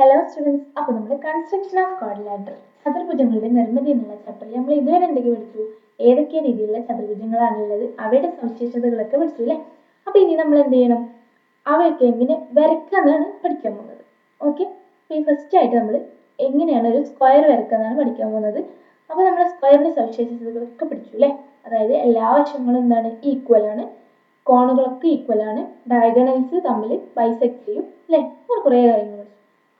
Hello students അപ്പോൾ നമ്മൾ construction of കോഡിലാറ്റർ ചതുർഭുജങ്ങളുടെ നിർമ്മിതി എന്നുള്ള ചാപ്റ്ററിൽ നമ്മൾ ഇതുവരെ എന്തൊക്കെ പഠിച്ചു? ഏതൊക്കെ രീതിയിലുള്ള ചതുർഭുജങ്ങളാണുള്ളത്? അവയുടെ സവിശേഷതകളൊക്കെ പഠിച്ചു അല്ലേ? അപ്പോൾ ഇനി നമ്മൾ എന്ത് ചെയ്യണം? അവയൊക്കെ എങ്ങനെ വരക്കാന്നാണ് പഠിക്കാൻ പോകുന്നത്. ഓക്കെ അപ്പോൾ ഈ ഫസ്റ്റ് ആയിട്ട് നമ്മൾ എങ്ങനെയാണ് ഒരു സ്ക്വയർ വരക്കാന്നാണ് പഠിക്കാൻ പോകുന്നത്. അപ്പോൾ നമ്മൾ സ്ക്വയറിന്റെ സവിശേഷതകളൊക്കെ പഠിച്ചു അല്ലേ? അതായത് എല്ലാ വശങ്ങളും എന്താണ്? ഈക്വൽ ആണ്. കോണുകളൊക്കെ ഈക്വൽ ആണ്. ഡയഗണൽസ് തമ്മിൽ ബൈസെക്ട് ചെയ്യും അല്ലേ? അങ്ങനെ കുറേ കാര്യങ്ങൾ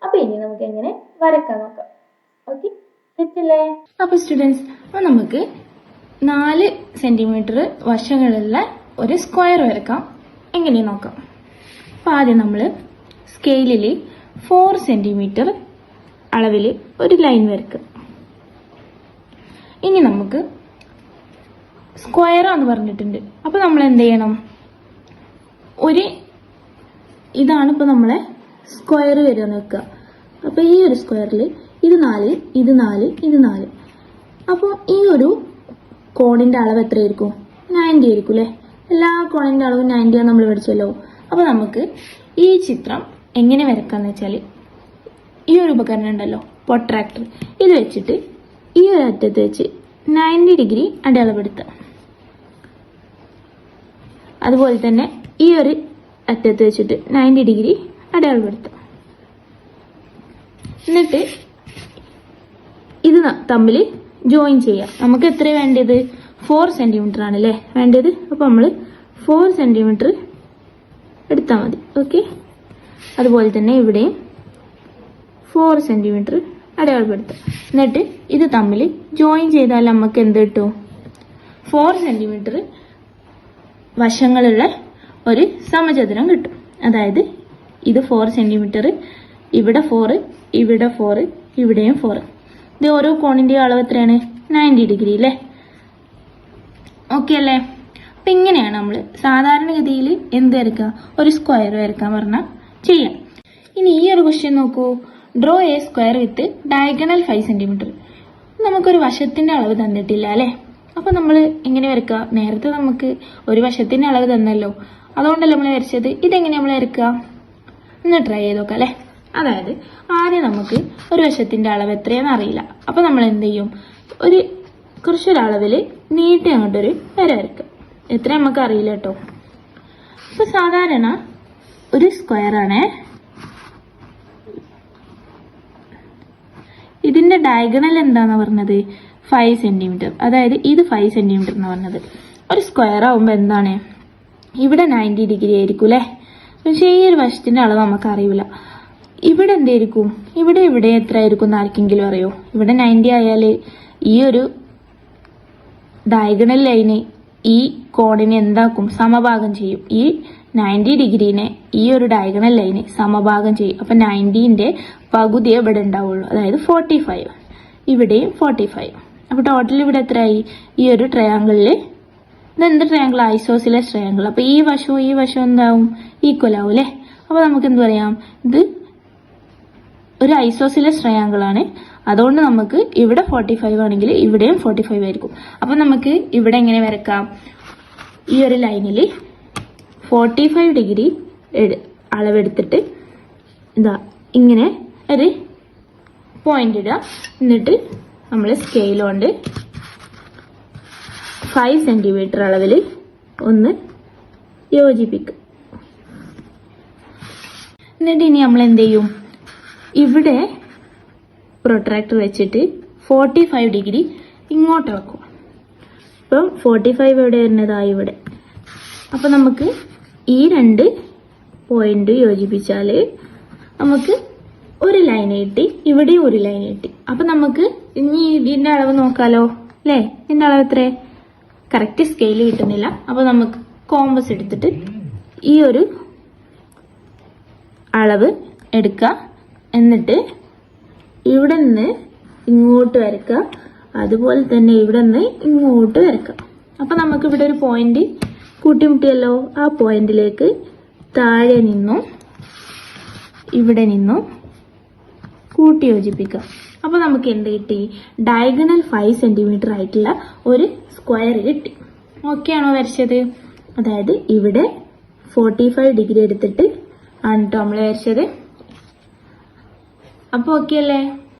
അപ്പൊ ഇനി നമുക്ക് എങ്ങനെ വരക്കാൻ നോക്കാം. ഓക്കെ തെറ്റല്ലേ അപ്പൊ സ്റ്റുഡൻസ് അപ്പൊ നമുക്ക് നാല് സെന്റിമീറ്റർ വശങ്ങളുള്ള ഒരു സ്ക്വയർ വരക്കാം. എങ്ങനെ നോക്കാം? അപ്പൊ ആദ്യം നമ്മൾ സ്കെയിലിൽ ഫോർ സെന്റിമീറ്റർ അളവിൽ ഒരു ലൈൻ വരക്കുക ഇനി നമുക്ക് സ്ക്വയറാന്ന് പറഞ്ഞിട്ടുണ്ട്. അപ്പോൾ നമ്മൾ എന്ത് ചെയ്യണം? ഒരു ഇതാണ് ഇപ്പോൾ നമ്മളെ സ്ക്വയർ വരിക വെക്കുക. അപ്പോൾ ഈ ഒരു സ്ക്വയറിൽ ഇത് നാല് ഇത് നാല് ഇത് നാല്. അപ്പോൾ ഈ ഒരു കോണിന്റെ അളവ് എത്രയായിരിക്കും? നയന്റി ആയിരിക്കും അല്ലേ? എല്ലാ കോണിന്റെ അളവും നയന്റിയാണ് നമ്മൾ പഠിച്ചല്ലോ. അപ്പോൾ നമുക്ക് ഈ ചിത്രം എങ്ങനെ വരക്കാന്ന് വെച്ചാൽ ഈ ഒരു ഉപകരണം ഉണ്ടല്ലോ പൊട്രാക്ടർ ഇത് വെച്ചിട്ട് ഈ ഒരു അറ്റത്ത് വെച്ച് നയന്റി ഡിഗ്രി അടയാളപ്പെടുത്തുക അതുപോലെ തന്നെ ഈ ഒരു അറ്റത്ത് വെച്ചിട്ട് നയന്റി ഡിഗ്രി അടയാളപ്പെടുത്തുക എന്നിട്ട് ഇത് തമ്മിൽ ജോയിൻ ചെയ്യാം നമുക്ക് എത്ര വേണ്ടത്? ഫോർ സെന്റിമീറ്റർ ആണ് അല്ലേ വേണ്ടത്? അപ്പോൾ നമ്മൾ ഫോർ സെന്റിമീറ്റർ എടുത്താൽ മതി. ഓക്കെ അതുപോലെ തന്നെ ഇവിടെയും ഫോർ സെന്റിമീറ്റർ അടയാളപ്പെടുത്തുക എന്നിട്ട് ഇത് തമ്മിൽ ജോയിൻ ചെയ്താൽ നമുക്ക് എന്ത് കിട്ടും? ഫോർ സെന്റിമീറ്റർ വശങ്ങളുള്ള ഒരു സമചതുരം കിട്ടും. അതായത് ഇത് ഫോർ സെന്റിമീറ്റർ ഇവിടെ ഫോറ് ഇവിടെ ഫോറ് ഇവിടെയും ഫോറ് ഇത് ഓരോ കോണിന്റെ അളവ് എത്രയാണ്? നയന്റി ഡിഗ്രി അല്ലേ ഓക്കെ അല്ലേ? അപ്പം ഇങ്ങനെയാണ് നമ്മൾ സാധാരണഗതിയിൽ എന്ത് വരയ്ക്കുക? ഒരു സ്ക്വയർ വരയ്ക്കാൻ പറഞ്ഞാൽ ചെയ്യാം. ഇനി ഈ ഒരു ക്വസ്റ്റ്യൻ നോക്കൂ. Draw a square with diagonal five centimetre നമുക്കൊരു വശത്തിന്റെ അളവ് തന്നിട്ടില്ല അല്ലേ? അപ്പം നമ്മൾ എങ്ങനെ വരയ്ക്കുക. നേരത്തെ നമുക്ക് ഒരു വശത്തിന്റെ അളവ് തന്നല്ലോ. അതുകൊണ്ടല്ലേ നമ്മൾ വരച്ചത്? ഇതെങ്ങനെ നമ്മൾ വരയ്ക്കുക? ഒന്ന് ട്രൈ ചെയ്ത് നോക്കാം അല്ലേ അതായത് ആദ്യം നമുക്ക് ഒരു വശത്തിന്റെ അളവ് എത്രയാണെന്ന് അറിയില്ല. അപ്പം നമ്മൾ എന്ത് ചെയ്യും? ഒരു കുറച്ചൊരളവിൽ നീട്ടി അങ്ങോട്ടൊരു വര വരയ്ക്കുക. എത്ര നമുക്ക് അറിയില്ല കേട്ടോ. അപ്പോൾ സാധാരണ ഒരു സ്ക്വയറാണേ ഇതിന്റെ ഡയഗണൽ എന്താണെന്ന് പറഞ്ഞത്? ഫൈവ് സെന്റിമീറ്റർ അതായത് ഇത് ഫൈവ് സെന്റിമീറ്റർ എന്ന് പറഞ്ഞത്. ഒരു സ്ക്വയർ ആവുമ്പോൾ എന്താണ്? ഇവിടെ നയന്റി ഡിഗ്രി ആയിരിക്കും അല്ലേ പക്ഷേ ഈ ഒരു വശത്തിന്റെ അളവ് നമുക്കറിയില്ല. ഇവിടെ എന്തായിരിക്കും? ഇവിടെ ഇവിടെ എത്ര ആയിരിക്കും എന്ന് ആർക്കെങ്കിലും അറിയോ? ഇവിടെ നയന്റി ആയാൽ ഈ ഒരു ഡയഗണൽ ലൈന് ഈ കോണിനെ എന്താക്കും? സമഭാഗം ചെയ്യും. ഈ നയന്റി ഡിഗ്രീനെ ഈ ഒരു ഡയഗണൽ ലൈന് സമഭാഗം ചെയ്യും. അപ്പം നയന്റീന്റെ പകുതി ഇവിടെ ഉണ്ടാവുള്ളൂ. അതായത് ഫോർട്ടി ഫൈവ് ഇവിടെയും ഫോർട്ടി ഫൈവ് അപ്പോൾ ടോട്ടൽ ഇവിടെ എത്രയായി? ഈ ഒരു ട്രയാങ്കിളിൽ ഇതെന്ത് ട്രയാങ്കിൾ ഐസോസിലെ ട്രയാങ്കിൾ അപ്പോൾ ഈ വശവും ഈ വശവും എന്താവും? ഈക്വൽ ആവും അല്ലേ അപ്പോൾ നമുക്ക് എന്ത് പറയാം? ഇത് ഒരു ഐസോസിലസ് ട്രയാങ്കിൾ ആണ്. അതുകൊണ്ട് നമുക്ക് ഇവിടെ ഫോർട്ടി ഫൈവ് ആണെങ്കിൽ ഇവിടെയും ഫോർട്ടി ഫൈവ് ആയിരിക്കും. അപ്പം നമുക്ക് ഇവിടെ എങ്ങനെ വരക്കാം? ഈ ഒരു ലൈനിൽ ഫോർട്ടി ഫൈവ് ഡിഗ്രി അളവെടുത്തിട്ട് ഇതാ ഇങ്ങനെ ഒരു പോയിന്റ് ഇടുക. എന്നിട്ട് നമ്മൾ സ്കെയിൽ കൊണ്ട് ഫൈവ് സെന്റിമീറ്റർ അളവിൽ ഒന്ന് യോജിപ്പിക്കും എന്നിട്ട് ഇനി നമ്മൾ എന്ത് ചെയ്യും ഇവിടെ പ്രൊട്രാക്ടർ വെച്ചിട്ട് ഫോർട്ടി ഫൈവ് ഡിഗ്രി ഇങ്ങോട്ട് വെക്കും അപ്പം ഫോർട്ടി ഫൈവ് എവിടെ വരുന്നതാ ഇവിടെ. അപ്പം നമുക്ക് ഈ രണ്ട് പോയിന്റ് യോജിപ്പിച്ചാൽ നമുക്ക് ഒരു ലൈൻ കിട്ടി ഇവിടെയും ഒരു ലൈൻ കിട്ടി അപ്പം നമുക്ക് ഇനി ഇതിന്റെ അളവ് നോക്കാലോ അല്ലേ ഇതിന്റെ അളവ് എത്ര കറക്റ്റ് സ്കെയിൽ കിട്ടുന്നില്ല. അപ്പോൾ നമുക്ക് കോമ്പസ് എടുത്തിട്ട് ഈ ഒരു അളവ് എടുക്കുക എന്നിട്ട് ഇവിടെ നിന്ന് ഇങ്ങോട്ട് വരക്കുക അതുപോലെ തന്നെ ഇവിടെ നിന്ന് ഇങ്ങോട്ട് വരക്കുക അപ്പം നമുക്ക് ഇവിടെ ഒരു പോയിന്റ് കൂട്ടിമുട്ടിയല്ലോ. ആ പോയിന്റിലേക്ക് താഴെ നിന്നും ഇവിടെ നിന്നും കൂട്ടി യോജിപ്പിക്കുക അപ്പോൾ നമുക്ക് എന്ത് കിട്ടി? ഡയഗണൽ ഫൈവ് സെന്റിമീറ്റർ ആയിട്ടുള്ള ഒരു സ്ക്വയർ കിട്ടി. ഓക്കെ ആണോ വരച്ചത്? അതായത് ഇവിടെ ഫോർട്ടി ഫൈവ് ഡിഗ്രി എടുത്തിട്ട് ആണ് കേട്ടോ നമ്മൾ വരച്ചത് അപ്പോൾ ഓക്കെ അല്ലേ?